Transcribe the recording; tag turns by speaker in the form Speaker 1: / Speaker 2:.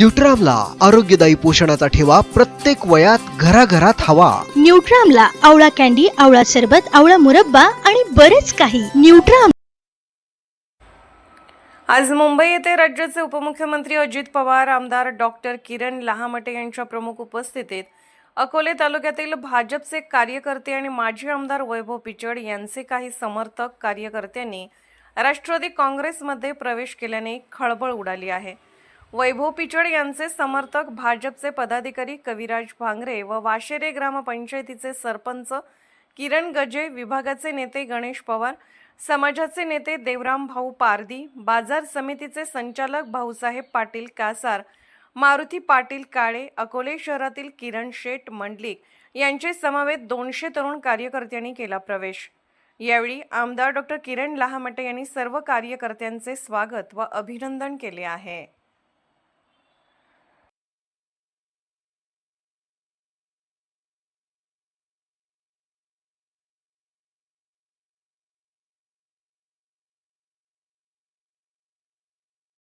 Speaker 1: न्यूट्रामला आरोग्यदायी पोषणाचा ठेवा प्रत्येक वयात घराघरात हवा.
Speaker 2: न्यूट्रामला आवळा कॅन्डी आवळा सरबत आवळा मुरब्बा आणि बरेच काही. न्यूट्राम
Speaker 3: आज मुंबई येथे राज्याचे उपमुख्यमंत्री अजित पवार आमदार डॉक्टर किरण लहामटे यांच्या प्रमुख उपस्थितीत अकोले तालुक्यातील भाजपचे कार्यकर्ते आणि माजी आमदार वैभव पिचड यांचे काही समर्थक कार्यकर्त्यांनी राष्ट्रवादी काँग्रेसमध्ये प्रवेश केल्याने खळबळ उडाली आहे. वैभव पिचड यांचे समर्थक भाजपचे पदाधिकारी कविराज भांगरे व वाशेरे ग्रामपंचायतीचे सरपंच किरण गजे विभागाचे नेते गणेश पवार समाजाचे नेते देवराम भाऊ पारदी बाजार समितीचे संचालक भाऊसाहेब पाटील कासार मारुती पाटील काळे अकोले शहरातील किरण शेठ मंडलिक यांचे समवेत दोनशे तरुण कार्यकर्त्यांनी केला प्रवेश. यावेळी आमदार डॉक्टर किरण लहामटे यांनी सर्व कार्यकर्त्यांचे स्वागत व अभिनंदन केले आहे.